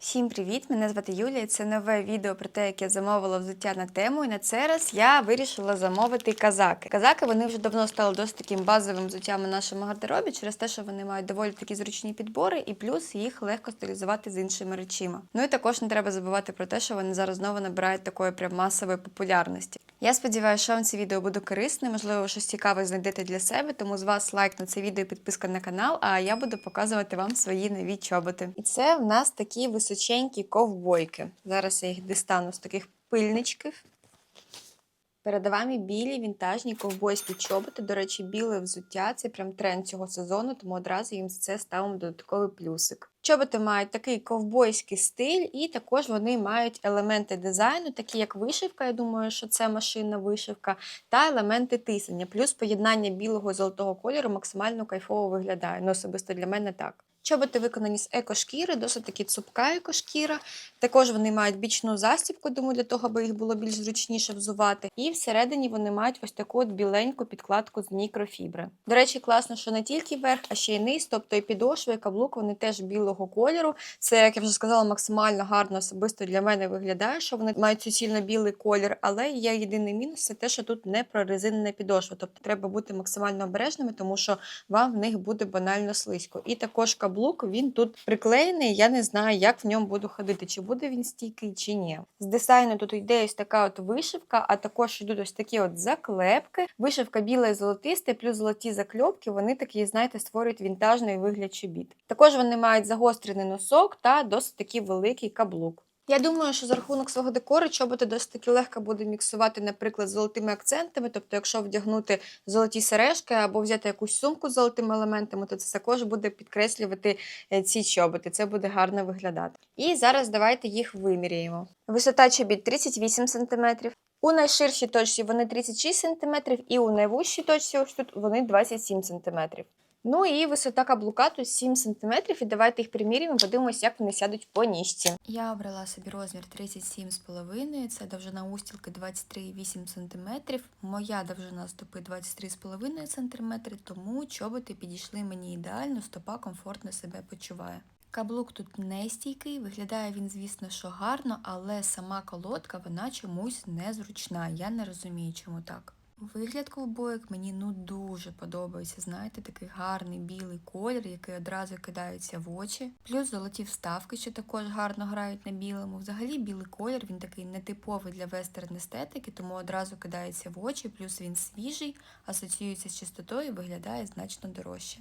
Всім привіт! Мене звати Юлія. Це нове відео про те, як я замовила взуття на тему. І на цей раз я вирішила замовити казаки. Казаки вони вже давно стали досить таким базовим взуттям у нашому гардеробі через те, що вони мають доволі такі зручні підбори, і плюс їх легко стилізувати з іншими речима. Ну і також не треба забувати про те, що вони зараз знову набирають такої прям масової популярності. Я сподіваюся, що вам це відео буде корисне, можливо, щось цікаве знайдете для себе. Тому з вас лайк на це відео і підписка на канал. А я буду показувати вам свої нові чоботи. І це в нас такі височенькі ковбойки. Зараз я їх дістану з таких пильничків. Перед вами білі вінтажні ковбойські чоботи. До речі, біле взуття це прям тренд цього сезону, тому одразу їм за це ставимо додатковий плюсик. Чоботи мають такий ковбойський стиль, і також вони мають елементи дизайну, такі як вишивка. Я думаю, що це машинна вишивка, та елементи тисання. Плюс поєднання білого і золотого кольору максимально кайфово виглядає. Ну, особисто для мене так. Чоботи виконані з екошкіри, досить таки цупка екошкіра. Також вони мають бічну застібку, тому для того, аби їх було більш зручніше взувати. І всередині вони мають ось таку от біленьку підкладку з мікрофібри. До речі, класно, що не тільки верх, а ще й низ, тобто і підошва, і каблук, вони теж білого кольору. Це, як я вже сказала, максимально гарно особисто для мене виглядає, що вони мають суцільно білий колір, але є єдиний мінус це те, що тут не прорезинена підошва. Тобто треба бути максимально обережними, тому що вам в них буде банально слизько. І також каблук він тут приклеєний. Я не знаю, як в ньому буду ходити, чи буде він стійкий, чи ні. З дизайну тут йде ось така от вишивка, а також йдуть ось такі от заклепки. Вишивка біла і золотиста, плюс золоті закльопки. Вони такі, знаєте, створюють вінтажний вигляд чобіт. Також вони мають загострений носок та досить такий великий каблук. Я думаю, що за рахунок свого декору чоботи досить таки легко буде міксувати, наприклад, з золотими акцентами. Тобто, якщо вдягнути золоті сережки або взяти якусь сумку з золотими елементами, то це також буде підкреслювати е, ці чоботи. Це буде гарно виглядати. І зараз давайте їх виміряємо. Висота чобіт 38 см. У найширшій точці вони 36 см, і у найвужчій точці, ось тут вони 27 см. Ну і висота каблука тут 7 см, і давайте їх приміряємо, подивимося, як вони сядуть по ніжці. Я обрала собі розмір 37,5, це довжина устілки 23,8 см, моя довжина стопи 23,5 см, тому чоботи підійшли мені ідеально, стопа комфортно себе почуває. Каблук тут не стійкий, виглядає він, звісно, що гарно, але сама колодка вона чомусь незручна. Я не розумію, чому так. Вигляд ковбоїк мені ну дуже подобається. Знаєте, такий гарний білий колір, який одразу кидається в очі. Плюс золоті вставки, що також гарно грають на білому. Взагалі білий колір він такий нетиповий для вестерн естетики, тому одразу кидається в очі. Плюс він свіжий, асоціюється з чистотою і виглядає значно дорожче.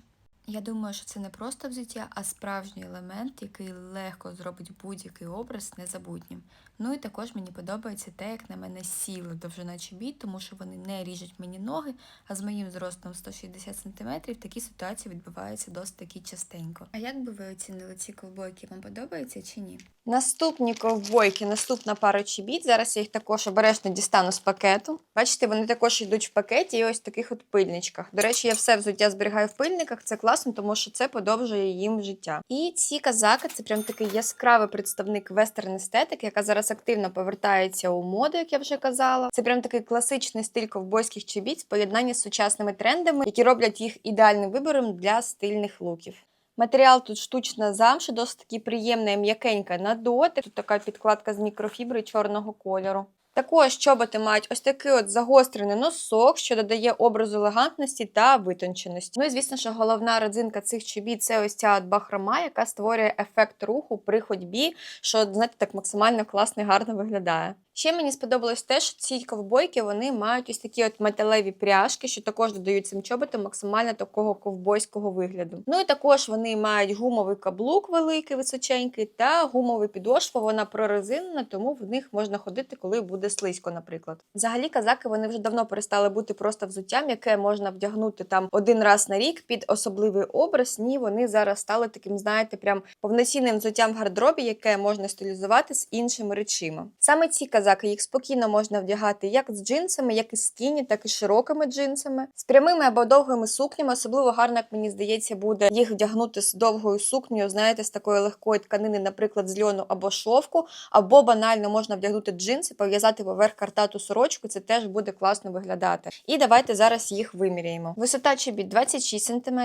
Я думаю, що це не просто взуття, а справжній елемент, який легко зробить будь-який образ незабутнім. Ну і також мені подобається те, як на мене сіли довжина чобіт, тому що вони не ріжуть мені ноги, а з моїм зростом 160 см такі ситуації відбуваються досить таки частенько. А як би ви оцінили ці ковбойки? Вам подобається чи ні? Наступні ковбойки, наступна пара чобіт. Зараз я їх також обережно дістану з пакету. Бачите, вони також йдуть в пакеті і ось в таких от пильничках. До речі, я все взуття зберігаю в пильниках. Це класно, тому що це подовжує їм життя. І ці казаки це прям такий яскравий представник вестерн естетики, яка зараз активно повертається у моду, як я вже казала. Це прям такий класичний стиль ковбойських чобіт в поєднанні з сучасними трендами, які роблять їх ідеальним вибором для стильних луків. Матеріал тут штучна замша, досить таки приємна і м'якенька на дотик. Тут така підкладка з мікрофібри чорного кольору. Також чоботи мають ось такий от загострений носок, що додає образу елегантності та витонченості. Ну і звісно, що головна родзинка цих чобіт це ось ця от бахрома, яка створює ефект руху при ходьбі, що знаєте, так максимально класно і гарно виглядає. Ще мені сподобалось те, що ці ковбойки вони мають ось такі от металеві пряжки, що також додають цим чоботам максимально такого ковбойського вигляду. Ну і також вони мають гумовий каблук великий, височенький, та гумовий підошва. Вона прорезинена, тому в них можна ходити, коли буде слизько, наприклад. Взагалі, казаки вони вже давно перестали бути просто взуттям, яке можна вдягнути там один раз на рік під особливий образ. Ні, вони зараз стали таким, знаєте, прям повноцінним взуттям в гардеробі, яке можна стилізувати з іншими речима. Саме ці казаки їх спокійно можна вдягати як з джинсами, як і скіні, так і широкими джинсами, з прямими або довгими сукнями. Особливо гарно, як мені здається, буде їх вдягнути з довгою сукнею, знаєте, з такої легкої тканини, наприклад, з льону або шовку, або банально можна вдягнути джинси, пов'язати поверх картату сорочку. Це теж буде класно виглядати. І давайте зараз їх виміряємо. Висота чобіт 26 см.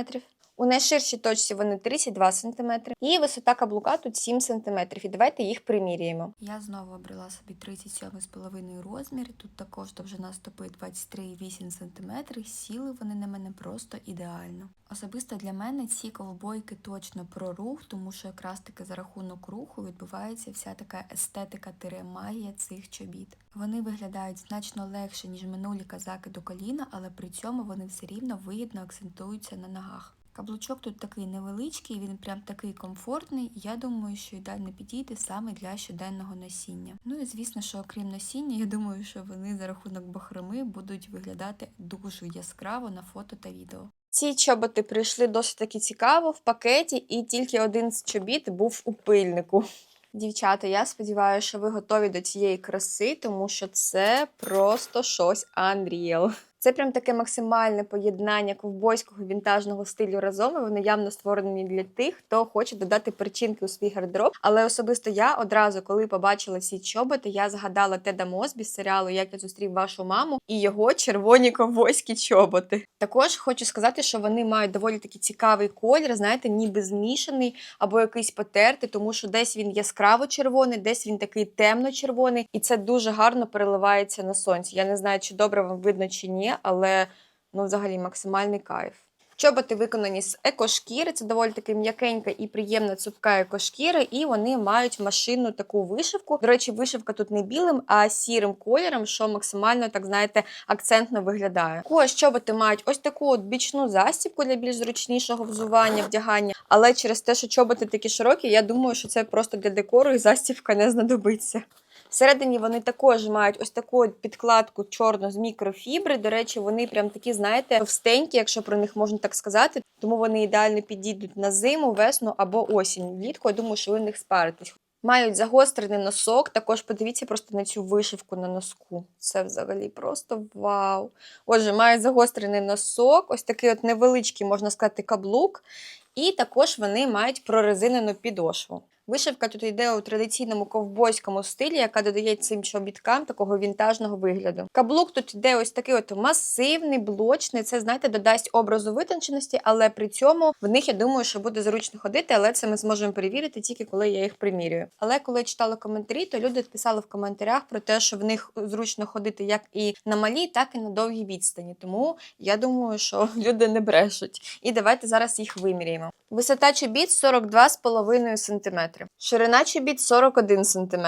У найширшій точці вони 32 см, і висота каблука тут 7 см. І давайте їх приміряємо. Я знову обрала собі 37,5 розмір. Тут також довжина стопи 23,8 см. Сіли вони на мене просто ідеально. Особисто для мене ці ковбойки точно про рух, тому що якраз таки за рахунок руху відбувається вся така естетика магія цих чобіт. Вони виглядають значно легше, ніж минулі казаки до коліна, але при цьому вони все рівно вигідно акцентуються на ногах. Каблучок тут такий невеличкий, він прям такий комфортний. Я думаю, що ідеально підійде саме для щоденного носіння. Ну і звісно, що окрім носіння, я думаю, що вони за рахунок бахроми будуть виглядати дуже яскраво на фото та відео. Ці чоботи прийшли досить таки цікаво в пакеті, і тільки один з чобіт був у пильнику. Дівчата, я сподіваюся, що ви готові до цієї краси, тому що це просто щось Unreal. Це прям таке максимальне поєднання ковбойського вінтажного стилю разом. і Вони явно створені для тих, хто хоче додати перчинки у свій гардероб. Але особисто я одразу, коли побачила ці чоботи, я згадала Теда Мосбі з серіалу Як я зустрів вашу маму і його червоні ковбойські чоботи. Також хочу сказати, що вони мають доволі такий цікавий колір, знаєте, ніби змішаний або якийсь потертий, тому що десь він яскраво червоний, десь він такий темно-червоний, і це дуже гарно переливається на сонці. Я не знаю, чи добре вам видно чи ні, але ну, взагалі максимальний кайф. Чоботи виконані з екошкіри, це доволі таки м'якенька і приємна цупка екошкіра, і вони мають машинну таку вишивку. До речі, вишивка тут не білим, а сірим кольором, що максимально, так знаєте, акцентно виглядає. Також чоботи мають ось таку от бічну застібку для більш зручнішого взування, вдягання. Але через те, що чоботи такі широкі, я думаю, що це просто для декору і застібка не знадобиться. Всередині вони також мають ось таку підкладку чорну з мікрофібри. До речі, вони прям такі, знаєте, товстенькі, якщо про них можна так сказати. Тому вони ідеально підійдуть на зиму, весну або осінь. Влітку я думаю, що ви в них спаритесь. Мають загострений носок. Також подивіться просто на цю вишивку на носку. Це взагалі просто вау. Отже, мають загострений носок, ось такий от невеличкий, можна сказати, каблук. І також вони мають прорезинену підошву. Вишивка тут йде у традиційному ковбойському стилі, яка додає цим чобіткам такого вінтажного вигляду. Каблук тут йде ось такий от масивний, блочний. Це, знаєте, додасть образу витонченості, але при цьому в них я думаю, що буде зручно ходити, але це ми зможемо перевірити тільки коли я їх примірюю. Але коли я читала коментарі, то люди писали в коментарях про те, що в них зручно ходити як і на малій, так і на довгій відстані. Тому я думаю, що люди не брешуть. І давайте зараз їх виміряємо. Висота чобіт 42,5 см. Ширина чобіт 41 см.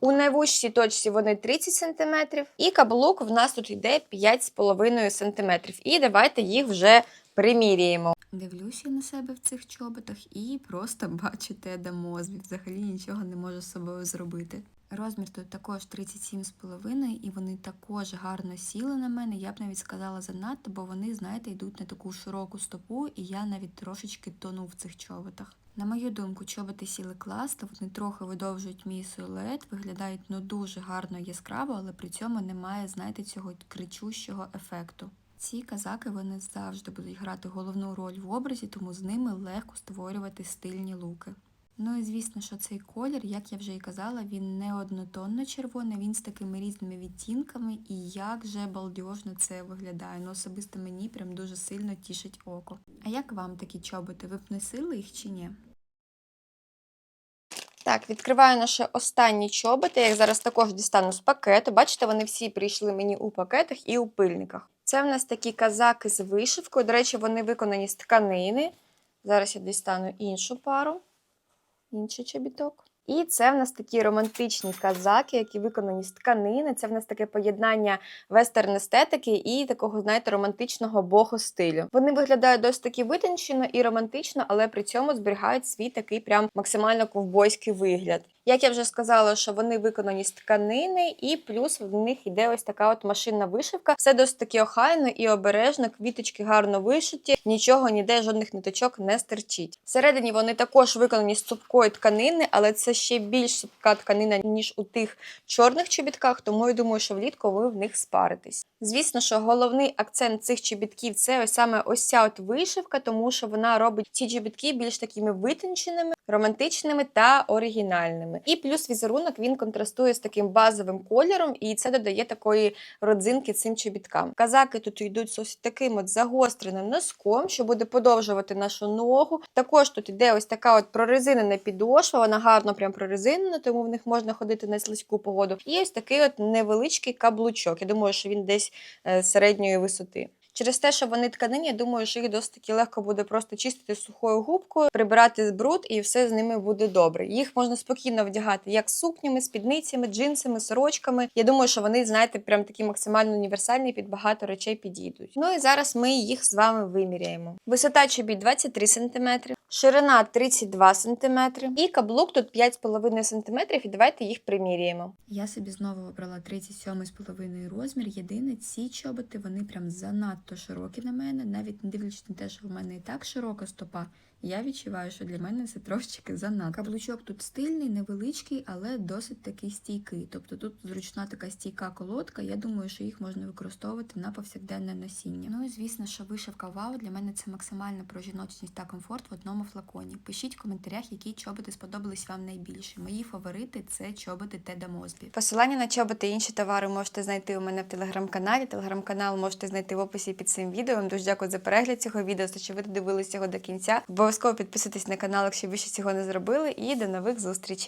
У найвужчій точці вони 30 см. І каблук в нас тут йде 5,5 см. І давайте їх вже приміряємо. Дивлюся на себе в цих чоботах і просто бачу Теда Мозбі. Взагалі нічого не можу з собою зробити. Розмір тут також 37,5 і вони також гарно сіли на мене. Я б навіть сказала занадто, бо вони, знаєте, йдуть на таку широку стопу, і я навіть трошечки тону в цих чоботах. На мою думку, чоботи сіли класно, вони трохи видовжують мій силует, виглядають ну дуже гарно яскраво, але при цьому немає, знаєте, цього кричущого ефекту. Ці казаки вони завжди будуть грати головну роль в образі, тому з ними легко створювати стильні луки. Ну і звісно, що цей колір, як я вже і казала, він не однотонно червоний, він з такими різними відтінками, і як же балдежно це виглядає. Ну, особисто мені прям дуже сильно тішить око. А як вам такі чоботи? Ви б носили їх чи ні? Так, відкриваю наші останні чоботи. Я їх зараз також дістану з пакету. Бачите, вони всі прийшли мені у пакетах і у пильниках. Це в нас такі казаки з вишивкою. До речі, вони виконані з тканини. Зараз я дістану іншу пару, інший чобіток. І це в нас такі романтичні казаки, які виконані з тканини. Це в нас таке поєднання вестерн-естетики і такого, знаєте, романтичного богу стилю. Вони виглядають досить таки витончено і романтично, але при цьому зберігають свій такий прям максимально ковбойський вигляд. Як я вже сказала, що вони виконані з тканини, і плюс в них йде ось така от машинна вишивка. Все досить таки охайно і обережно, квіточки гарно вишиті, нічого ніде, жодних ниточок не стерчить. Всередині вони також виконані з цупкої тканини, але це ще більш цупка тканина, ніж у тих чорних чобітках, тому я думаю, що влітку ви в них спаритесь. Звісно, що головний акцент цих чобітків це ось саме ось ця от вишивка, тому що вона робить ці чобітки більш такими витонченими, романтичними та оригінальними. І плюс візерунок він контрастує з таким базовим кольором, і це додає такої родзинки цим чобіткам. Казаки тут йдуть з ось таким от загостреним носком, що буде подовжувати нашу ногу. Також тут іде ось така от прорезинена підошва, вона гарно прям прорезинена, тому в них можна ходити на слизьку погоду. І ось такий от невеличкий каблучок. Я думаю, що він десь е, середньої висоти. Через те, що вони тканині, я думаю, що їх досить таки легко буде просто чистити сухою губкою, прибирати бруд, і все з ними буде добре. Їх можна спокійно вдягати як сукнями, спідницями, джинсами, сорочками. Я думаю, що вони, знаєте, прям такі максимально універсальні під багато речей підійдуть. Ну і зараз ми їх з вами виміряємо. Висота чобіт 23 см, ширина 32 см і каблук тут 5,5 см, і давайте їх приміряємо. Я собі знову обрала 37,5 розмір. Єдине, ці чоботи вони прям занадто широкі на мене, навіть не дивлячись на те, що в мене і так широка стопа. Я відчуваю, що для мене це трошечки занадто. Каблучок тут стильний, невеличкий, але досить такий стійкий. Тобто тут зручна така стійка колодка. Я думаю, що їх можна використовувати на повсякденне носіння. Ну і звісно, що вишивка вау для мене це максимально про жіночність та комфорт в одному флаконі. Пишіть в коментарях, які чоботи сподобались вам найбільше. Мої фаворити це чоботи Теда Мозбі. Посилання на чоботи і інші товари можете знайти у мене в телеграм-каналі. Телеграм-канал можете знайти в описі під цим відео. Вам дуже дякую за перегляд цього відео, за що ви додивились його до кінця. Обов'язково підписуйтесь на канал, якщо ви ще цього не зробили. І до нових зустрічей!